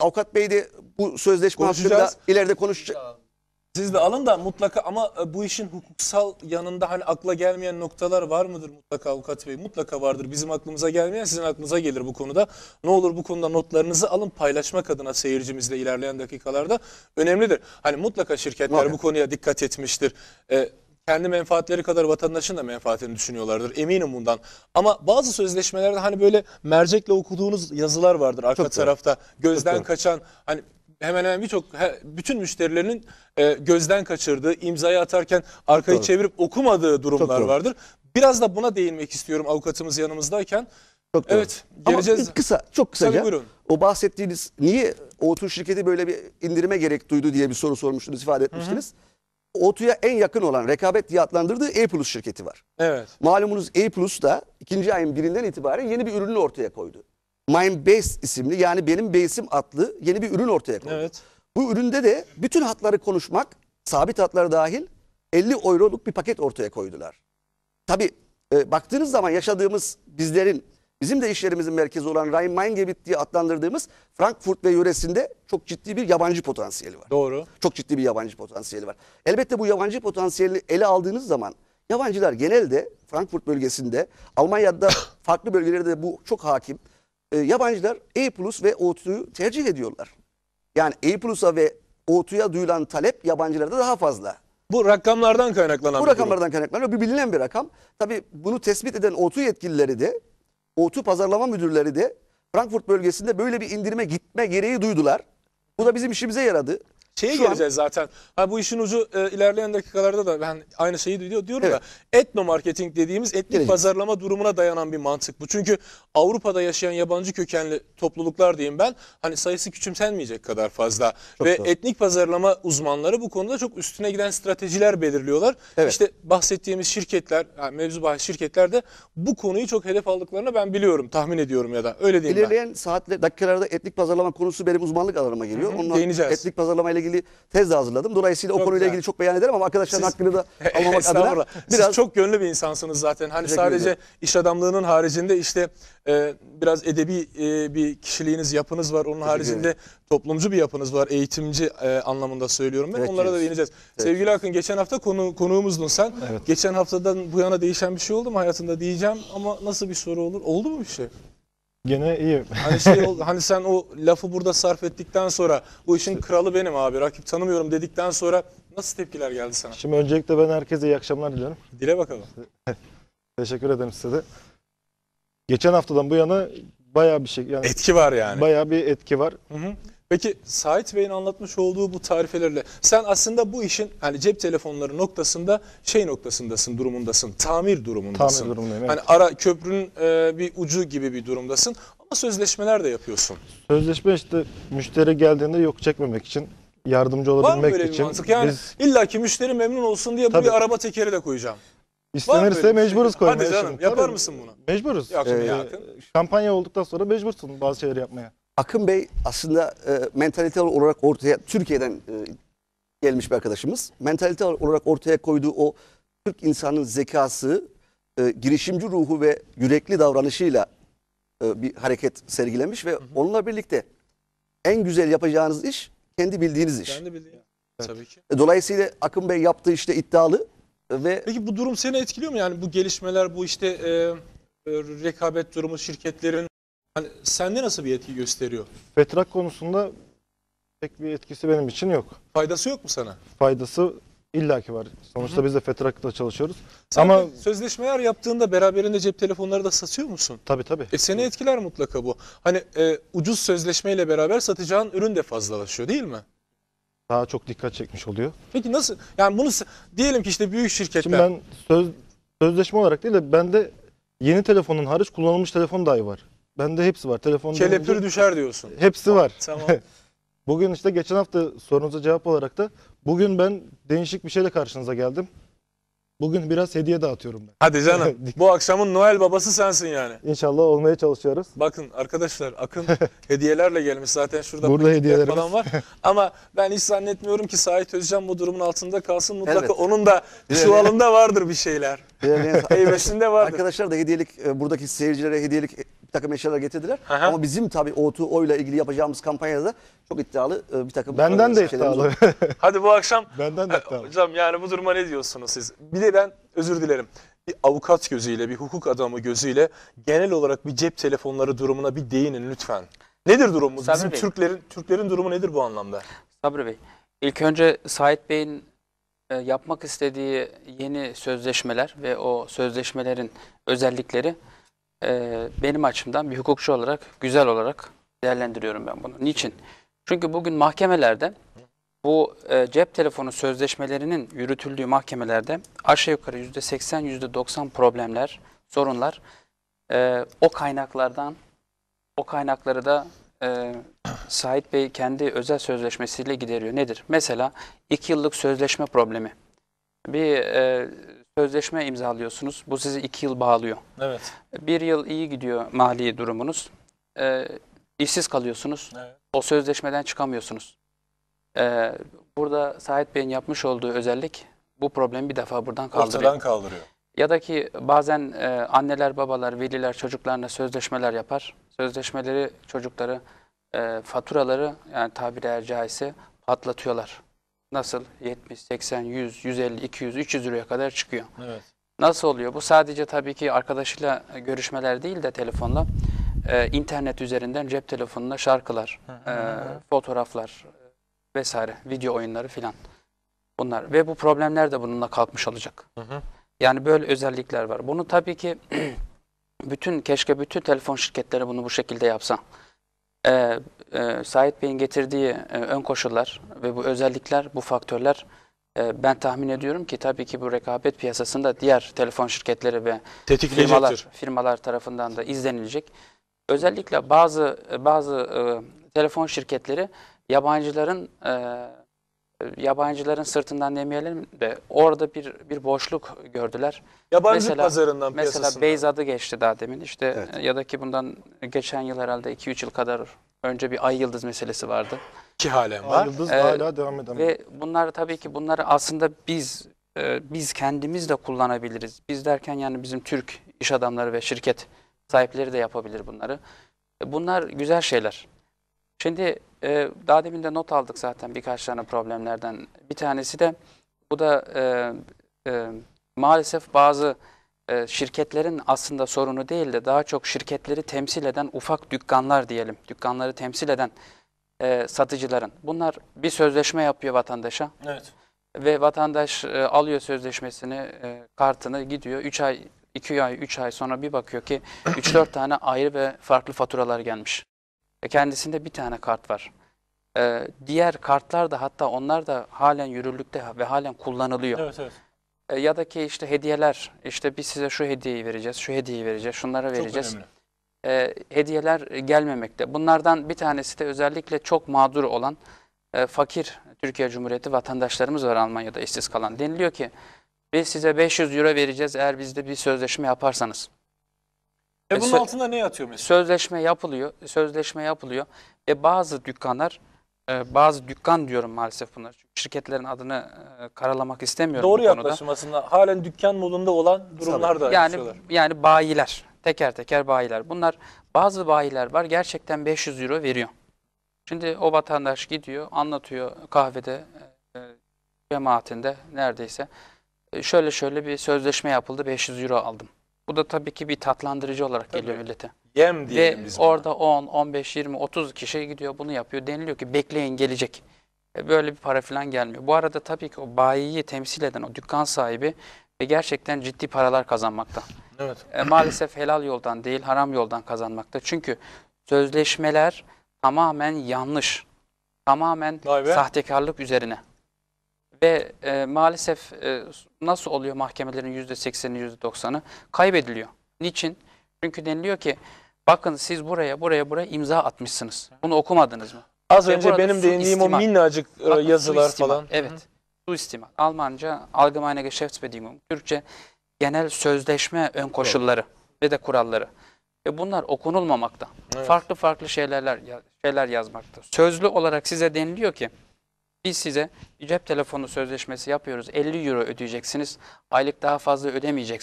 Avukat Bey de bu sözleşme hakkında Konuşacağız. ileride konuşacak. Siz de alın da mutlaka ama e, bu işin hukuksal yanında hani akla gelmeyen noktalar var mıdır mutlaka avukat bey? Mutlaka vardır. Bizim aklımıza gelmeyen sizin aklınıza gelir bu konuda. Ne olur bu konuda notlarınızı alın paylaşmak adına seyircimizle ilerleyen dakikalarda önemlidir. Hani mutlaka şirketler Muhakkak. bu konuya dikkat etmiştir. E, kendi menfaatleri kadar vatandaşın da menfaatini düşünüyorlardır. Eminim bundan. Ama bazı sözleşmelerde hani böyle mercekle okuduğunuz yazılar vardır arka Çok doğru. tarafta. Gözden doğru. kaçan hani hemen hemen birçok bütün müşterilerinin e, gözden kaçırdığı, imzayı atarken arkayı doğru. çevirip okumadığı durumlar doğru. vardır. Biraz da buna değinmek istiyorum avukatımız yanımızdayken. Çok doğru. Evet, geleceğiz. Ama kısa, çok kısaca. Tabii, buyurun. O bahsettiğiniz niye O2 şirketi böyle bir indirime gerek duydu diye bir soru sormuştunuz, ifade etmiştiniz. O2'ya en yakın olan rekabet diye adlandırdığı Plus şirketi var. Evet. Malumunuz Plus da ikinci ayın birinden itibaren yeni bir ürünü ortaya koydu. Base isimli yani benim base'im adlı yeni bir ürün ortaya koydu. Evet. Bu üründe de bütün hatları konuşmak, sabit hatlar dahil 50 euroluk bir paket ortaya koydular. Tabii e, baktığınız zaman yaşadığımız bizlerin, bizim de işlerimizin merkezi olan Rhein-Main-Gebiet diye adlandırdığımız Frankfurt ve yöresinde çok ciddi bir yabancı potansiyeli var. Doğru. Çok ciddi bir yabancı potansiyeli var. Elbette bu yabancı potansiyeli ele aldığınız zaman yabancılar genelde Frankfurt bölgesinde, Almanya'da farklı bölgelerde de bu çok hakim. E, yabancılar A Plus ve O2'yu tercih ediyorlar. Yani A Plus'a ve O2'ya duyulan talep yabancılarda daha fazla. Bu rakamlardan kaynaklanan Bu bir rakamlardan kaynaklanıyor. Bir bilinen bir rakam. Tabii bunu tespit eden O2 yetkilileri de, O2 pazarlama müdürleri de Frankfurt bölgesinde böyle bir indirime gitme gereği duydular. Bu da bizim işimize yaradı. Şeye Şu an- geleceğiz zaten. Ha bu işin ucu e, ilerleyen dakikalarda da ben aynı şeyi diyor, diyorum Evet. da etno marketing dediğimiz etnik Geleceğiz. pazarlama durumuna dayanan bir mantık bu. Çünkü Avrupa'da yaşayan yabancı kökenli topluluklar diyeyim ben hani sayısı küçümsenmeyecek kadar fazla ve doğru. etnik pazarlama uzmanları bu konuda çok üstüne giden stratejiler belirliyorlar. Evet. İşte bahsettiğimiz şirketler, yani mevzu bahis şirketler de bu konuyu çok hedef aldıklarını ben biliyorum, tahmin ediyorum ya da öyle diyeyim ben. İlerleyen saatle dakikalarda etnik pazarlama konusu benim uzmanlık alanıma geliyor. Hı hı, Onunla değineceğiz. etnik pazarlama ile ilgili tez de hazırladım. Dolayısıyla o Çok konuyla güzel. ilgili çok beyan ederim ama arkadaşların Siz- hakkını da almamak adına biraz Siz çok gönlü bir insansınız zaten. Hani Teşekkür sadece ederim. iş adamlığının haricinde işte e, biraz edebi e, bir kişiliğiniz, yapınız var. Onun haricinde toplumcu bir yapınız var. Eğitimci e, anlamında söylüyorum ben. Evet, Onlara da evet. değineceğiz. Sevgili Akın geçen hafta konu konuğumuzdun sen. Evet. Geçen haftadan bu yana değişen bir şey oldu mu hayatında diyeceğim ama nasıl bir soru olur? Oldu mu bir şey? Gene iyi. Hani şey hani sen o lafı burada sarf ettikten sonra bu işin kralı benim abi rakip tanımıyorum dedikten sonra nasıl tepkiler geldi sana? Şimdi öncelikle ben herkese iyi akşamlar diliyorum. Dile bakalım. Teşekkür ederim size de. Geçen haftadan bu yana bayağı bir şey yani Etki var yani. bayağı bir etki var. Hı hı. Peki Sait Bey'in anlatmış olduğu bu tarifelerle sen aslında bu işin hani cep telefonları noktasında şey noktasındasın durumundasın. Tamir durumundasın. Tamir durumundayım, evet. Hani ara köprünün e, bir ucu gibi bir durumdasın ama sözleşmeler de yapıyorsun. Sözleşme işte müşteri geldiğinde yok çekmemek için yardımcı Var mı olabilmek böyle bir için mantık? Yani biz illaki müşteri memnun olsun diye Tabii. buraya araba tekeri de koyacağım. İstenirse şey? mecburuz koymaya. Hadi canım şimdi. yapar Tabii, mısın bunu? Mecburuz. Yok, Ee, yakın. kampanya olduktan sonra mecbursun bazı şeyleri yapmaya. Akın Bey aslında e, mentalite olarak ortaya Türkiye'den e, gelmiş bir arkadaşımız. Mentalite olarak ortaya koyduğu o Türk insanın zekası, e, girişimci ruhu ve yürekli davranışıyla e, bir hareket sergilemiş ve onunla birlikte en güzel yapacağınız iş kendi bildiğiniz iş. Ben de bildiğim. Tabii ki. E, Dolayısıyla Akın Bey yaptığı işte iddialı ve Peki bu durum seni etkiliyor mu? Yani bu gelişmeler, bu işte e, e, rekabet durumu şirketlerin hani sende nasıl bir etki gösteriyor? Fetrak konusunda pek bir etkisi benim için yok. Faydası yok mu sana? Faydası illaki var. Sonuçta biz de Fetrak'ta çalışıyoruz. Sen Ama sözleşmeler yaptığında beraberinde cep telefonları da satıyor musun? tabii tabii. E seni etkiler mutlaka bu. Hani e, ucuz sözleşmeyle beraber satacağın ürün de fazlalaşıyor değil mi? Daha çok dikkat çekmiş oluyor. Peki nasıl? Yani bunu diyelim ki işte büyük şirketler. Şimdi ben söz, sözleşme olarak değil de bende yeni telefonun hariç kullanılmış telefon dahi var. Bende hepsi var. Telefon kelepir dönünce düşer diyorsun. hepsi var. Tamam. Bugün işte geçen hafta sorunuza cevap olarak da bugün ben değişik bir şeyle karşınıza geldim. Bugün biraz hediye dağıtıyorum ben. Hadi canım. bu akşamın Noel babası sensin yani. İnşallah olmaya çalışıyoruz. Bakın arkadaşlar Akın hediyelerle gelmiş zaten şurada Burada hediyelerimiz. falan var. Ama ben hiç zannetmiyorum ki Sait Özcan bu durumun altında kalsın. Mutlaka Evet. onun da çuvalında vardır bir şeyler. Heybesinde vardır. arkadaşlar da hediyelik e, buradaki seyircilere hediyelik bir takım eşyalar getirdiler. Aha. Ama bizim tabii O2O ile ilgili yapacağımız kampanyada çok iddialı e, bir takım Benden de iddialı. Hadi bu akşam Benden de iddialı. Hocam yani bu duruma ne diyorsunuz siz? Bir de ben özür dilerim. Bir avukat gözüyle, bir hukuk adamı gözüyle genel olarak bir cep telefonları durumuna bir değinin lütfen. Nedir durumumuz? Sabri Bizim Bey. Türklerin Türklerin durumu nedir bu anlamda? Sabri Bey, ilk önce Sait Bey'in e, yapmak istediği yeni sözleşmeler ve o sözleşmelerin özellikleri e, benim açımdan bir hukukçu olarak, güzel olarak değerlendiriyorum ben bunu. Niçin? Çünkü bugün mahkemelerde bu e, cep telefonu sözleşmelerinin yürütüldüğü mahkemelerde aşağı yukarı %80, %90 problemler, sorunlar e, o kaynaklardan, o kaynakları da e, Sait Bey kendi özel sözleşmesiyle gideriyor. Nedir? Mesela iki yıllık sözleşme problemi. Bir e, sözleşme imzalıyorsunuz. Bu sizi iki yıl bağlıyor. Evet. Bir yıl iyi gidiyor mali durumunuz. E, işsiz kalıyorsunuz. evet. O sözleşmeden çıkamıyorsunuz. E, burada Sait Bey'in yapmış olduğu özellik bu problemi bir defa buradan kaldırıyor. Ortadan kaldırıyor. Ya da ki bazen e, anneler, babalar, veliler çocuklarına sözleşmeler yapar. Sözleşmeleri çocukları, e, faturaları yani tabiri caizse patlatıyorlar. Nasıl? 70, 80, 100, 150, 200, 300 liraya kadar çıkıyor. Evet. Nasıl oluyor? Bu sadece tabii ki arkadaşıyla görüşmeler değil de telefonla e, internet üzerinden cep telefonuna şarkılar, e, fotoğraflar e, vesaire, video oyunları filan. Bunlar ve bu problemler de bununla kalkmış olacak. Hı hı. Yani böyle özellikler var. Bunu tabii ki bütün keşke bütün telefon şirketleri bunu bu şekilde yapsa. Ee, e, Sait Bey'in getirdiği e, ön koşullar ve bu özellikler, bu faktörler e, ben tahmin ediyorum ki tabii ki bu rekabet piyasasında diğer telefon şirketleri ve firmalar firmalar tarafından da izlenilecek. Özellikle bazı bazı e, telefon şirketleri yabancıların e, yabancıların sırtından demeyelim de orada bir bir boşluk gördüler. Yabancı Mesela- pazarından Mesela piyasasından. Beyz adı geçti daha demin. İşte Evet. e, ya da ki bundan geçen yıl herhalde 2-3 yıl kadar önce bir ay yıldız meselesi vardı. ki halen var. Yıldız Ee, hala devam eden. Ve bunlar tabii ki bunları aslında biz e, biz kendimiz de kullanabiliriz. Biz derken yani bizim Türk iş adamları ve şirket sahipleri de yapabilir bunları. E, Bunlar güzel şeyler. Şimdi e, daha demin de not aldık zaten birkaç tane problemlerden. Bir tanesi de bu da e, e, maalesef bazı e, şirketlerin aslında sorunu değil de daha çok şirketleri temsil eden ufak dükkanlar diyelim. Dükkanları temsil eden e, satıcıların. Bunlar bir sözleşme yapıyor vatandaşa Evet. ve vatandaş e, alıyor sözleşmesini, e, kartını gidiyor. 3 ay, 2 ay, 3 ay sonra bir bakıyor ki 3-4 tane ayrı ve farklı faturalar gelmiş. Ve kendisinde bir tane kart var. E, diğer kartlar da hatta onlar da halen yürürlükte ve halen kullanılıyor. Evet evet. E, ya da ki işte hediyeler, işte biz size şu hediyeyi vereceğiz, şu hediyeyi vereceğiz, şunlara Çok vereceğiz önemli. e, hediyeler gelmemekte. Bunlardan bir tanesi de özellikle çok mağdur olan e, fakir Türkiye Cumhuriyeti vatandaşlarımız var Almanya'da işsiz kalan. Deniliyor ki biz size 500 euro vereceğiz eğer bizde bir sözleşme yaparsanız. E E, bunun sö- altında ne yatıyor mesela? Sözleşme yapılıyor, sözleşme yapılıyor ve bazı dükkanlar, e, bazı dükkan diyorum maalesef bunlar. Çünkü şirketlerin adını e, karalamak istemiyorum Doğru bu konuda. yaklaşım aslında. Halen dükkan modunda olan durumlar da Yani yaşıyorlar. yani bayiler, teker teker bayiler. Bunlar bazı bayiler var gerçekten 500 euro veriyor. Şimdi o vatandaş gidiyor, anlatıyor kahvede, e, cemaatinde neredeyse. E, şöyle şöyle bir sözleşme yapıldı, 500 euro aldım. Bu da tabii ki bir tatlandırıcı olarak geliyor millete. Yem diyelim Ve biz orada 10, 15, 20, 30 kişi gidiyor bunu yapıyor. Deniliyor ki bekleyin gelecek. E, Böyle bir para falan gelmiyor. Bu arada tabii ki o bayiyi temsil eden o dükkan sahibi ve gerçekten ciddi paralar kazanmakta. Evet. E, maalesef helal yoldan değil haram yoldan kazanmakta. Çünkü sözleşmeler tamamen yanlış. Tamamen Vay be. sahtekarlık üzerine. Ve e, maalesef e, nasıl oluyor mahkemelerin %80'i %90'ı? Kaybediliyor. Niçin? Çünkü deniliyor ki bakın siz buraya buraya buraya imza atmışsınız. Bunu okumadınız mı? Az Ve önce benim değindiğim o minnacık e, Bakın, yazılar suistimal. falan. Evet. Suistimal. Almanca Allgemeine Geschäftsbedingungen. Türkçe genel sözleşme ön koşulları ve de kuralları. Ve bunlar okunulmamakta. Evet. Farklı farklı şeyler şeyler yazmakta. Sözlü olarak size deniliyor ki biz size cep telefonu sözleşmesi yapıyoruz. 50 euro ödeyeceksiniz. Aylık daha fazla ödemeyeceksiniz.